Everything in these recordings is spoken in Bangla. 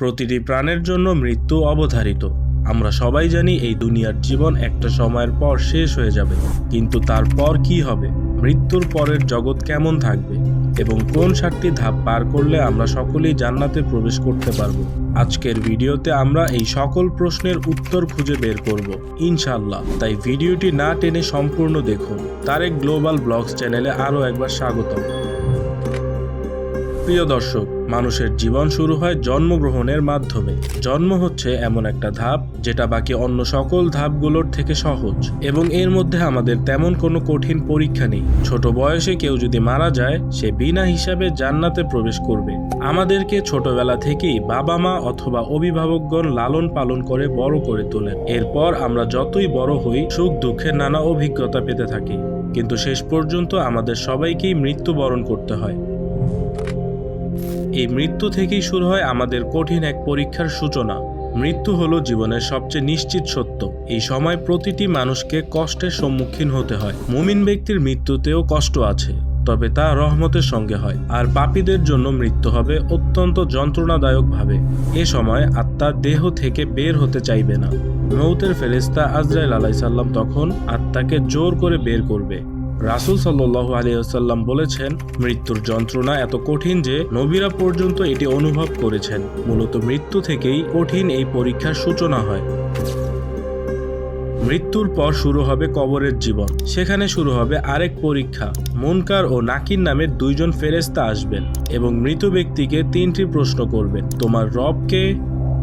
প্রতিটি প্রাণের জন্য মৃত্যু অবধারিত। আমরা সবাই জানি এই দুনিয়ার জীবন একটা সময়ের পর শেষ হয়ে যাবে। কিন্তু তারপর কি হবে? মৃত্যুর পরের জগৎ কেমন থাকবে? এবং কোন সাতটি ধাপ পার করলে আমরা সকলেই জান্নাতে প্রবেশ করতে পারব? আজকের ভিডিওতে আমরা এই সকল প্রশ্নের উত্তর খুঁজে বের করব। ইনশাল্লাহ তাই ভিডিওটি না টেনে সম্পূর্ণ দেখুন। তারেক গ্লোবাল ব্লগস চ্যানেলে আরও একবার স্বাগতম। প্রিয় দর্শক, মানুষের জীবন শুরু হয় জন্মগ্রহণের মাধ্যমে। জন্ম হচ্ছে এমন একটা ধাপ, যেটা বাকি অন্য সকল ধাপগুলোর থেকে সহজ। এবং এর মধ্যে আমাদের তেমন কোনো কঠিন পরীক্ষা নেই। ছোট বয়সে কেউ যদি মারা যায়, সে বিনা হিসাবে জান্নাতে প্রবেশ করবে। আমাদেরকে ছোটবেলা থেকেই বাবা মা অথবা অভিভাবকগণ লালন পালন করে বড় করে তোলেন। এরপর আমরা যতই বড় হই, সুখ দুঃখের নানা অভিজ্ঞতা পেতে থাকি। কিন্তু শেষ পর্যন্ত আমাদের সবাইকেই মৃত্যুবরণ করতে হয়। এই মৃত্যু থেকেই শুরু হয় আমাদের কঠিন এক পরীক্ষার সূচনা। মৃত্যু হলো জীবনের সবচেয়ে নিশ্চিত সত্য। এই সময় প্রতিটি মানুষকে কষ্টের সম্মুখীন হতে হয়। মুমিন ব্যক্তির মৃত্যুতেও কষ্ট আছে, তবে তা রহমতের সঙ্গে হয়। আর পাপীদের জন্য মৃত্যু হবে অত্যন্ত যন্ত্রণাদায়ক ভাবে এ সময় আত্মা দেহ থেকে বের হতে চাইবে না। মৌতের ফেরেস্তা আজরাইল আলাইসাল্লাম তখন আত্মাকে জোর করে বের করবে। রাসুল সাল্লু আলিয়াল্লাম বলেছেন, মৃত্যুর যন্ত্রণা এত কঠিন যে নবীরা পর্যন্ত এটি অনুভব করেছেন। মূলত মৃত্যু থেকেই কঠিন এই পরীক্ষার সূচনা হয়। মৃত্যুর পর শুরু হবে কবরের জীবন। সেখানে শুরু হবে আরেক পরীক্ষা। মুনকার ও নাকির নামের দুইজন ফেরেস্তা আসবেন এবং মৃত ব্যক্তিকে তিনটি প্রশ্ন করবেন। তোমার রবকে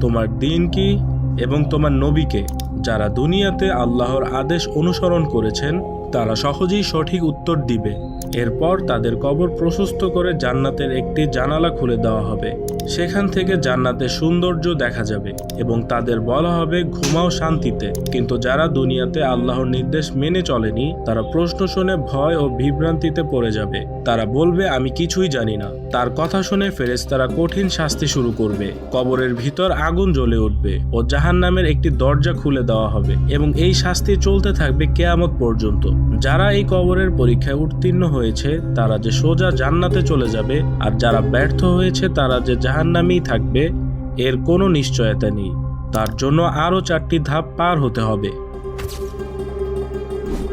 তোমার দিন কি? এবং তোমার নবীকে যারা দুনিয়াতে আল্লাহর আদেশ অনুসরণ করেছেন তারা সহজেই সঠিক উত্তর দিবে। এরপর তাদের কবর প্রশস্ত করে জান্নাতের একটি জানালা খুলে দেওয়া হবে। সেখান থেকে জান্নাতের সৌন্দর্য দেখা যাবে এবং তাদের বলা হবে, ঘুমাও শান্তিতে। কিন্তু যারা দুনিয়াতে আল্লাহর নির্দেশ মেনে চলেনি, তারা প্রশ্ন শুনে ভয় ও বিভ্রান্তিতে পড়ে যাবে। তারা বলবে, আমি কিছুই জানি না। তার কথা শুনে ফেরেশতারা কঠিন শাস্তি শুরু করবে। কবরের ভিতর আগুন জ্বলে উঠবে ও জাহান নামের একটি দরজা খুলে দেওয়া হবে এবং এই শাস্তি চলতে থাকবে কেয়ামত পর্যন্ত। যারা এই কবরের পরীক্ষায় উত্তীর্ণ হয়েছে, তারা যে সোজা জান্নাতে চলে যাবে আর যারা ব্যর্থ হয়েছে, তারা যে জাহান্নামেই থাকবে, এর কোনো নিশ্চয়তা নেই। তার জন্য আরও চারটি ধাপ পার হতে হবে।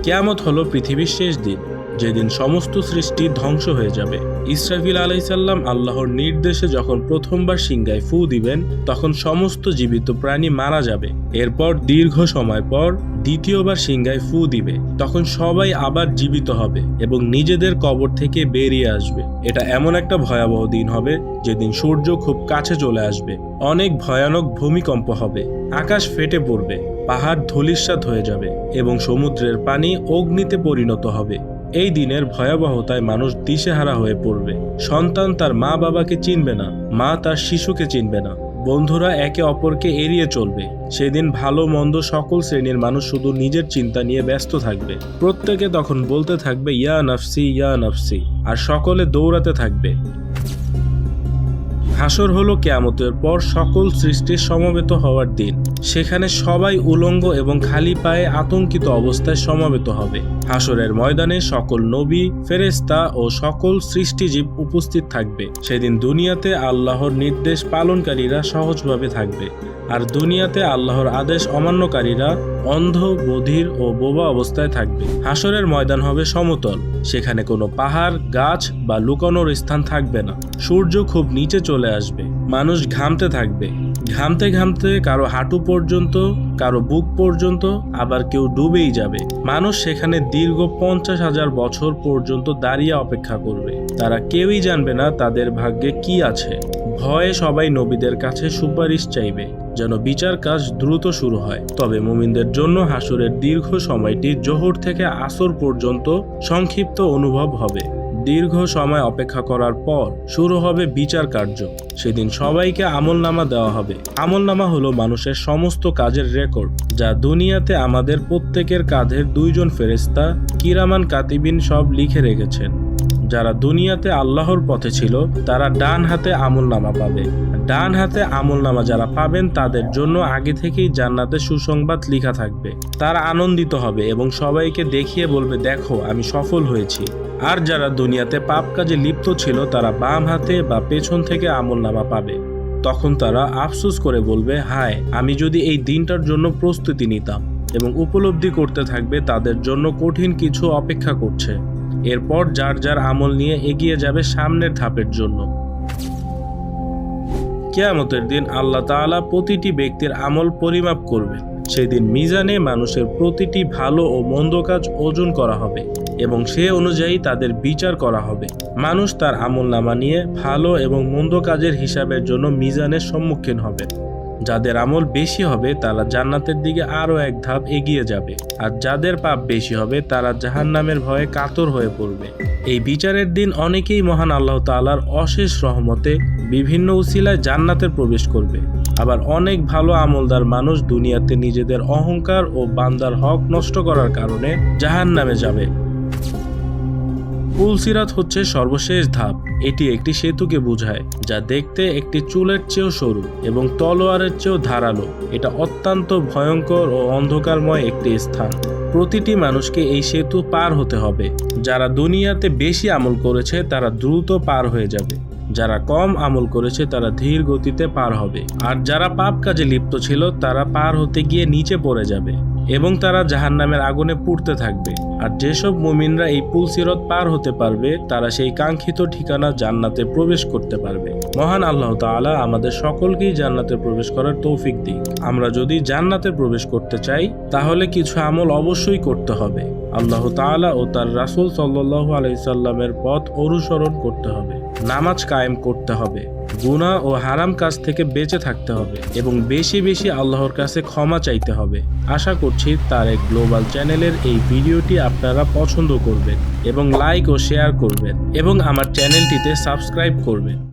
কেয়ামত হলো পৃথিবীর শেষ দিন। যেদিন সমস্ত সৃষ্টি ধ্বংস হয়ে যাবে। ইসরাফিল আলাইসাল্লাম আল্লাহর নির্দেশে যখন প্রথমবার সিংগায় ফু দিবেন, তখন সমস্ত জীবিত প্রাণী মারা যাবে। এরপর দীর্ঘ সময় পর দ্বিতীয়বার সিংগায় ফু দিবে। তখন সবাই আবার জীবিত হবে এবং নিজেদের কবর থেকে বেরিয়ে আসবে। এটা এমন একটা ভয়াবহ দিন হবে, যেদিন সূর্য খুব কাছে চলে আসবে। অনেক ভয়ানক ভূমিকম্প হবে। আকাশ ফেটে পড়বে, পাহাড় ধূলিসাৎ হয়ে যাবে এবং সমুদ্রের পানি অগ্নিতে পরিণত হবে। এই দিনের ভয়াবহতায় মানুষ দিশেহারা হয়ে পড়বে। সন্তান তার মা বাবাকে চিনবে না, মা তার শিশুকে চিনবে না। বন্ধুরা একে অপরকে এড়িয়ে চলবে। সেদিন ভালো মন্দ সকল শ্রেণির মানুষ শুধু নিজের চিন্তা নিয়ে ব্যস্ত থাকবে। প্রত্যেকে তখন বলতে থাকবে, ইয়া নফসি ইয়া নফসি। আর সকলে দৌড়াতে থাকবে। হাসর হলো কেয়ামতের পর সকল সৃষ্টির সমবেত হওয়ার দিন। সেখানে সবাই উলঙ্গ এবং খালি পায়ে আতঙ্কিত অবস্থায় সমবেত হবে। হাসরের ময়দানে সকল নবী ফেরেস্তা ও সকল সৃষ্টিজীব উপস্থিত থাকবে। সেদিন দুনিয়াতে আল্লাহর নির্দেশ পালনকারীরা সহজভাবে থাকবে। আর দুনিয়াতে আল্লাহর আদেশ অমান্যকারীরা অন্ধ বধির ও বোবা অবস্থায় থাকবে। হাসরের ময়দান হবে সমতল। সেখানে কোনো পাহাড়, গাছ বা লুকানোর স্থান থাকবে না। সূর্য খুব নিচে চলে আসবে। মানুষ ঘামতে থাকবে। ঘামতে ঘামতে কারও হাঁটু পর্যন্ত, কারও বুক পর্যন্ত আবার কেউ ডুবেই যাবে। মানুষ সেখানে দীর্ঘ পঞ্চাশ হাজার বছর পর্যন্ত দাঁড়িয়ে অপেক্ষা করবে। তারা কেউই জানবে না তাদের ভাগ্যে কি আছে। ভয়ে সবাই নবীদের কাছে সুপারিশ চাইবে, যেন বিচার কাজ দ্রুত শুরু হয়। তবে মুমিনদের জন্য হাসুরের দীর্ঘ সময়টি জোহর থেকে আসর পর্যন্ত সংক্ষিপ্ত অনুভব হবে। দীর্ঘ সময় অপেক্ষা করার পর শুরু হবে বিচার কার্য। সেদিন সবাইকে আমল নামা দেওয়া হবে। আমল নামা হলো মানুষের সমস্ত কাজের রেকর্ড, যা দুনিয়াতে আমাদের প্রত্যেকের কাঁধের দুইজন ফেরেস্তা কিরামান কাতিবিন সব লিখে রেখেছেন। যারা দুনিয়াতে আল্লাহর পথে ছিল, তারা ডান হাতে আমল নামা পাবে। ডান হাতে আমল নামা যারা পাবেন, তাদের জন্য আগে থেকেই জান্নাতে সুসংবাদ লেখা থাকবে। তারা আনন্দিত হবে এবং সবাইকে দেখিয়ে বলবে, দেখো, আমি সফল হয়েছি। আর যারা দুনিয়াতে পাপ কাজে লিপ্ত ছিল, তারা বাম হাতে বা পেছন থেকে আমল নামা পাবে। তখন তারা আফসোস করে বলবে, হায়, আমি যদি এই দিনটার জন্য প্রস্তুতি নিতাম এবং উপলব্ধি করতে থাকবে, তাদের জন্য কঠিন কিছু অপেক্ষা করছে। এরপর যার যার আমল নিয়ে এগিয়ে যাবে সামনের ধাপের জন্য। কেয়ামতের দিন আল্লাহ তাআলা প্রতিটি ব্যক্তির আমল পরিমাপ করবে। সেদিন মিজানে মানুষের প্রতিটি ভালো ও মন্দ কাজ ওজন করা হবে এবং সে অনুযায়ী তাদের বিচার করা হবে। মানুষ তার আমল নামা নিয়ে ভালো এবং মন্দ কাজের হিসাবের জন্য মিজানের সম্মুখীন হবে। যাদের আমল বেশি হবে, তারা জান্নাতের দিকে আরও এক ধাপ এগিয়ে যাবে। আর যাদের পাপ বেশি হবে, তারা জাহান্নামের ভয়ে কাতর হয়ে পড়বে। এই বিচারের দিন অনেকেই মহান আল্লাহ তাআলার অশেষ রহমতে বিভিন্ন উসিলায় জান্নাতে প্রবেশ করবে। আবার অনেক ভালো আমলদার মানুষ দুনিয়াতে নিজেদের অহংকার ও বান্দার হক নষ্ট করার কারণে জাহান্নামে যাবে। পুলসিরাত হচ্ছে সর্বশেষ ধাপ। এটি একটি সেতুকে বোঝায়, যা দেখতে একটি চুলের চেয়েও সরু এবং তলোয়ারের চেয়েও ধারালো। এটা অত্যন্ত ভয়ঙ্কর ও অন্ধকারময় একটি স্থান। প্রতিটি মানুষকে এই সেতু পার হতে হবে। যারা দুনিয়াতে বেশি আমল করেছে, তারা দ্রুত পার হয়ে যাবে। যারা কম আমল করেছে, তারা ধীর গতিতে পার হবে। আর যারা পাপ কাজে লিপ্ত ছিল, তারা পার হতে গিয়ে নিচে পড়ে যাবে এবং তারা জাহান্নামের আগুনে পুড়তে থাকবে। আর যেসব মুমিনরা এই পুল পুলসিরত পার হতে পারবে, তারা সেই কাঙ্ক্ষিত ঠিকানা জান্নাতে প্রবেশ করতে পারবে। মহান আল্লাহ তাআলা আমাদের সকলকেই জান্নাতে প্রবেশ করার তৌফিক দিক। আমরা যদি জান্নাতে প্রবেশ করতে চাই, তাহলে কিছু আমল অবশ্যই করতে হবে। আল্লাহ তাআলা ও তার রাসূল সাল্লাল্লাহু আলাইসাল্লামের পথ অনুসরণ করতে হবে। নামাজ কায়েম করতে হবে। গুণা ও হারাম কাজ থেকে বেঁচে থাকতে হবে এবং বেশি বেশি আল্লাহর কাছে ক্ষমা চাইতে হবে। আশা করছি তার এক গ্লোবাল চ্যানেলের এই ভিডিওটি আপনারা পছন্দ করবেন এবং লাইক ও শেয়ার করবেন এবং আমার চ্যানেলটিতে সাবস্ক্রাইব করবেন।